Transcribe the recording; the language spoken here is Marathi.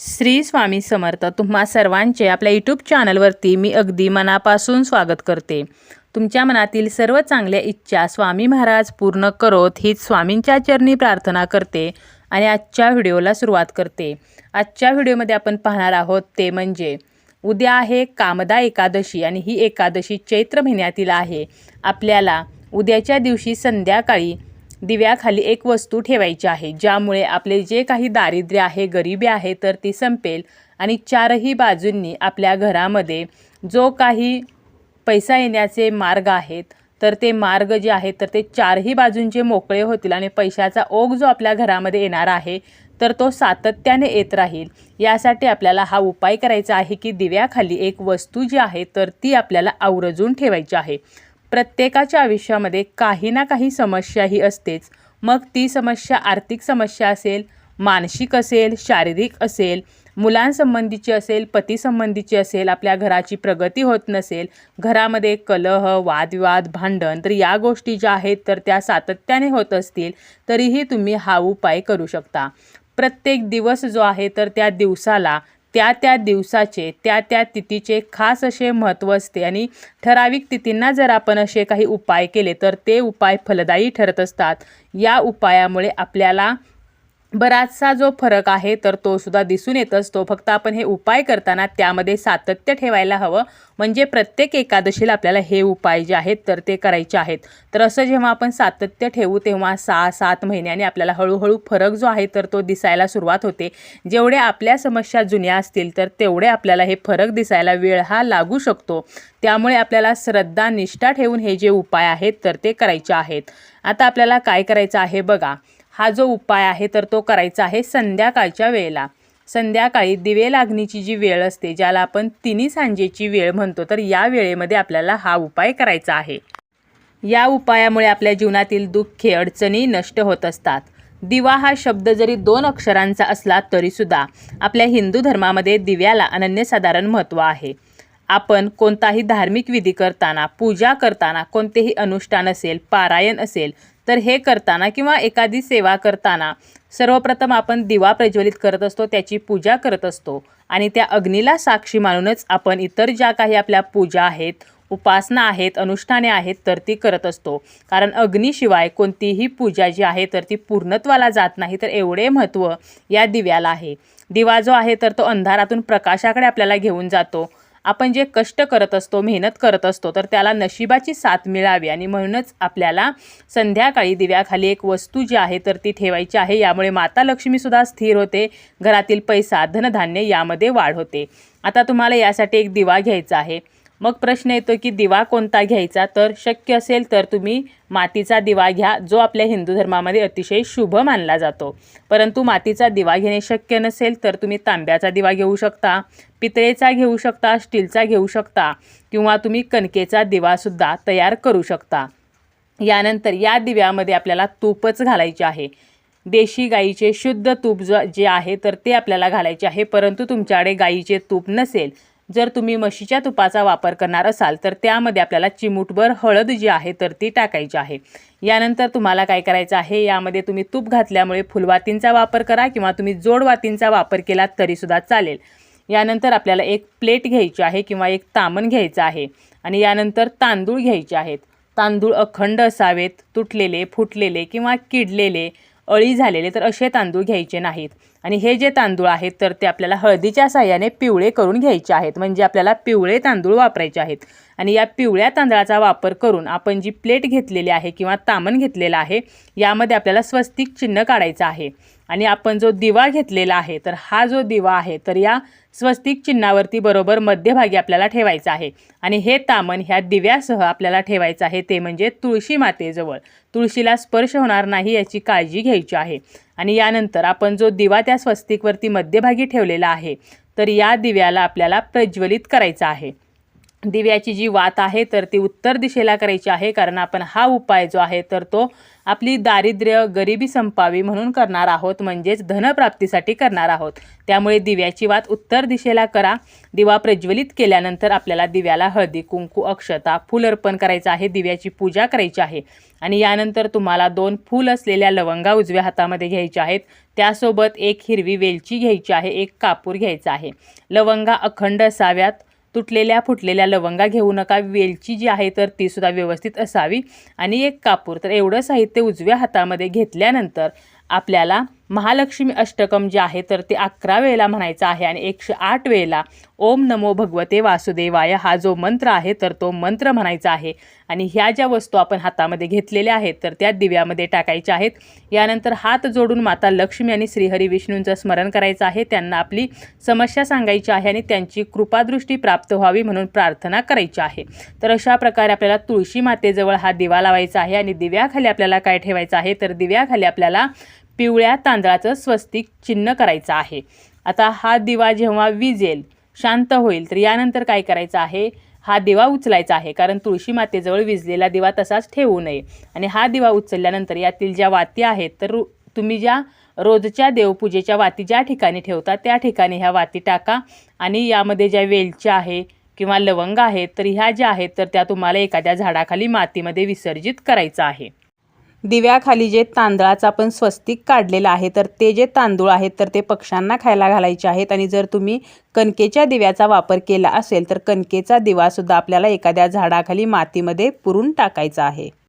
श्री स्वामी समर्थ तुम्हा सर्वांचे आपल्या यूट्यूब चॅनलवरती मी अगदी मनापासून स्वागत करते. तुमच्या मनातील सर्व चांगल्या इच्छा स्वामी महाराज पूर्ण करोत हीच स्वामींच्या चरणी प्रार्थना करते आणि आजच्या व्हिडिओला सुरुवात करते. आजच्या व्हिडिओमध्ये आपण पाहणार आहोत ते म्हणजे उद्या आहे कामदा एकादशी आणि ही एकादशी चैत्र महिन्यातील आहे. आपल्याला उद्याच्या दिवशी संध्याकाळी दिव्याखाली एक वस्तू ठेवायची आहे ज्यामुळे आपले जे काही दारिद्र्य आहे गरिबी आहे तर ती संपेल आणि चारही बाजूंनी आपल्या घरामध्ये जो काही पैसा येण्याचे मार्ग आहेत तर ते मार्ग जे आहेत तर ते चारही बाजूंचे मोकळे होतील आणि पैशाचा ओघ जो आपल्या घरामध्ये येणार आहे तर तो सातत्याने येत राहील. यासाठी आपल्याला हा उपाय करायचा आहे की दिव्याखाली एक वस्तू जी आहे तर ती आपल्याला आवरजून ठेवायची आहे. प्रत्येकाच्या आयुष्यामध्ये काही ना काही समस्या ही असतेच. मग ती समस्या आर्थिक समस्या असेल मानसिक असेल शारीरिक असेल मुलांसंबंधीची असेल पतीसंबंधीची असेल आपल्या घराची प्रगती होत नसेल घरामध्ये कलह वादविवाद भांडण तर या गोष्टी ज्या आहेत तर त्या सातत्याने होत असतील तरीही तुम्ही हा उपाय करू शकता. प्रत्येक दिवस जो आहे तर त्या दिवसाला त्या त्या दिवसाचे त्या त्या तिथीचे खास असे महत्त्व असते. आणि ठराविक तिथींना जर आपण असे काही उपाय केले तर ते उपाय फलदायी ठरत असतात. या उपायामुळे आपल्याला बराचसा जो फरक आहे तर तो सुद्धा दिसून येत असतो फक्त आपण हे उपाय करताना त्यामध्ये सातत्य ठेवायला हवं. म्हणजे प्रत्येक एकादशीला आपल्याला हे उपाय जे आहेत तर ते करायचे आहेत. तर असं जेव्हा आपण सातत्य ठेवू तेव्हा सहा सात महिन्याने आपल्याला हळूहळू फरक जो आहे तर तो दिसायला सुरुवात होते. जेवढे आपल्या समस्या जुन्या असतील तर तेवढे आपल्याला हे फरक दिसायला वेळ हा लागू शकतो. त्यामुळे आपल्याला श्रद्धा निष्ठा ठेवून हे जे उपाय आहेत तर ते करायचे आहेत. आता आपल्याला काय करायचं आहे बघा. हा जो उपाय आहे तर तो करायचा आहे संध्याकाळच्या वेळेला. संध्याकाळी दिवे लागणीची जी वेळ असते ज्याला आपण तिन्ही सांजेची वेळ म्हणतो तर या वेळेमध्ये आपल्याला हा उपाय करायचा आहे. या उपायामुळे आपल्या जीवनातील दुःखे अडचणी नष्ट होत असतात. दिवा हा शब्द जरी दोन अक्षरांचा असला तरीसुद्धा आपल्या हिंदू धर्मामध्ये दिव्याला अनन्यसाधारण महत्त्व आहे. आपण कोणताही धार्मिक विधी करताना पूजा करताना कोणतेही अनुष्ठान असेल पारायण असेल तर हे करताना किंवा एखादी सेवा करताना सर्वप्रथम आपण दिवा प्रज्वलित करत असतो त्याची पूजा करत असतो आणि त्या अग्नीला साक्षी मानूनच आपण इतर ज्या काही आपल्या पूजा आहेत उपासना आहेत अनुष्ठाने आहेत तर ती करत असतो. कारण अग्नीशिवाय कोणतीही पूजा जी आहे तर ती पूर्णत्वाला जात नाही तर एवढे महत्त्व या दिव्याला आहे. दिवा जो आहे तर तो अंधारातून प्रकाशाकडे आपल्याला घेऊन जातो. आपण जे कष्ट करत असतो मेहनत करत असतो तर त्याला नशिबाची साथ मिळावी. आणि म्हणूनच आपल्याला संध्याकाळी दिव्याखाली एक वस्तू जी आहे तर ती ठेवायची आहे. यामुळे माता लक्ष्मीसुद्धा स्थिर होते. घरातील पैसा धनधान्य यामध्ये वाढ होते. आता तुम्हाला यासाठी एक दिवा घ्यायचा आहे. मग प्रश्न येतो की दिवा कोणता घ्यायचा? तर शक्य असेल तर तुम्ही मातीचा दिवा घ्या जो आपल्या हिंदू धर्मामध्ये अतिशय शुभ मानला जातो. परंतु मातीचा दिवा घेणे शक्य नसेल तर तुम्ही तांब्याचा दिवा घेऊ शकता पितळेचा घेऊ शकता स्टीलचा घेऊ शकता किंवा तुम्ही कणकेचा दिवासुद्धा तयार करू शकता. यानंतर या दिव्यामध्ये आपल्याला तूपच घालायचे आहे. देशी गाईचे शुद्ध तूप ज जे आहे तर ते आपल्याला घालायचे आहे परंतु तुमच्याकडे गाईचे तूप नसेल. जर तुम्ही म्हशीच्या तुपाचा वापर करणार असाल तर त्यामध्ये आपल्याला चिमूटभर हळद जी आहे तर ती टाकायची आहे. यानंतर तुम्हाला काय करायचं आहे यामध्ये तुम्ही तूप घातल्यामुळे फुलवातींचा वापर करा किंवा तुम्ही जोडवातींचा वापर केला तरीसुद्धा चालेल. यानंतर आपल्याला एक प्लेट घ्यायची आहे किंवा एक तामण घ्यायचं आहे आणि यानंतर तांदूळ घ्यायचे आहेत. तांदूळ अखंड असावेत तुटलेले फुटलेले किंवा किडलेले अळी झालेले तर असे तांदूळ घ्यायचे नाहीत. आणि हे जे तांदूळ आहेत तर ते आपल्याला हळदीच्या साह्याने पिवळे करून घ्यायचे आहेत. म्हणजे आपल्याला पिवळे तांदूळ वापरायचे आहेत. आणि या पिवळ्या तांदळाचा वापर करून आपण जी प्लेट घेतलेली आहे किंवा तामण घेतलेलं आहे यामध्ये आपल्याला स्वस्तिक चिन्ह काढायचं आहे. आणि आपण जो दिवा घेतलेला आहे तर हा जो दिवा आहे तर या स्वस्तिक चिन्हावरती बरोबर मध्यभागी आपल्याला ठेवायचं आहे. आणि हे तामण ह्या दिव्यासह आपल्याला ठेवायचं आहे ते म्हणजे तुळशी मातेजवळ. तुळशीला स्पर्श होणार नाही याची काळजी घ्यायची आहे. आणि यानंतर आपण जो दिवा त्या स्वस्तिकवरती मध्यभागी ठेवलेला आहे तर या दिव्याला आपल्याला प्रज्वलित करायचा आहे. दिव्याची जी वात आहे तर ती उत्तर दिशेला करायची आहे कारण आपण हा उपाय जो आहे तर तो आपली दारिद्र्य गरिबी संपावी म्हणून करणार आहोत म्हणजेच धनप्राप्तीसाठी करणार आहोत. त्यामुळे दिव्याची वात उत्तर दिशेला करा. दिवा प्रज्वलित केल्यानंतर आपल्याला दिव्याला हळदी कुंकू अक्षता फूल अर्पण करायचं आहे दिव्याची पूजा करायची आहे. आणि यानंतर तुम्हाला दोन फूल असलेल्या लवंगा उजव्या हातामध्ये घ्यायच्या आहेत. त्यासोबत एक हिरवी वेलची घ्यायची आहे एक कापूर घ्यायचा आहे. लवंगा अखंड असाव्यात. तुटलेल्या फुटलेल्या लवंगा घेऊ नका. वेलची जी आहे तर तीसुद्धा व्यवस्थित असावी. आणि एक कापूर. तर एवढं साहित्य उजव्या हातामध्ये घेतल्यानंतर आपल्याला महालक्ष्मी अष्टकम जे आहे तर ते अकरा वेळेला म्हणायचं आहे आणि एकशे आठ वेळेला ओम नमो भगवते वासुदेवाय हा जो मंत्र आहे तर तो मंत्र म्हणायचा आहे. आणि ह्या ज्या वस्तू आपण हातामध्ये घेतलेल्या आहेत तर त्या दिव्यामध्ये टाकायच्या आहेत. यानंतर हात जोडून माता लक्ष्मी आणि श्रीहरी विष्णूंचं स्मरण करायचं आहे. त्यांना आपली समस्या सांगायची आहे आणि त्यांची कृपादृष्टी प्राप्त व्हावी म्हणून प्रार्थना करायची आहे. तर अशा प्रकारे आपल्याला तुळशी मातेजवळ हा दिवा लावायचा आहे आणि दिव्याखाली आपल्याला काय ठेवायचं आहे तर दिव्याखाली आपल्याला पिवळ्या तांदळाचं स्वस्तिक चिन्ह करायचं आहे. आता हा दिवा जेव्हा विजेल शांत होईल तर यानंतर काय करायचं आहे? हा दिवा उचलायचा आहे कारण तुळशी मातेजवळ विजलेला दिवा तसाच ठेवू नये. आणि हा दिवा उचलल्यानंतर यातील ज्या वाती आहेत तर रु- तुम्ही ज्या रोजच्या देवपूजेच्या वाती ज्या ठिकाणी ठेवता त्या ठिकाणी ह्या वाती टाका. आणि यामध्ये ज्या वेलच्या आहे किंवा लवंग आहेत तर ह्या ज्या आहेत तर त्या तुम्हाला एखाद्या झाडाखाली मातीमध्ये विसर्जित करायचं आहे. दिव्याखाली जे तांदळाचं आपण स्वस्तिक काढलेलं आहे तर ते जे तांदूळ आहेत तर ते पक्ष्यांना खायला घालायचे आहेत. आणि जर तुम्ही कणकेच्या दिव्याचा वापर केला असेल तर कणकेचा दिवासुद्धा आपल्याला एखाद्या झाडाखाली मातीमध्ये पुरून टाकायचा आहे.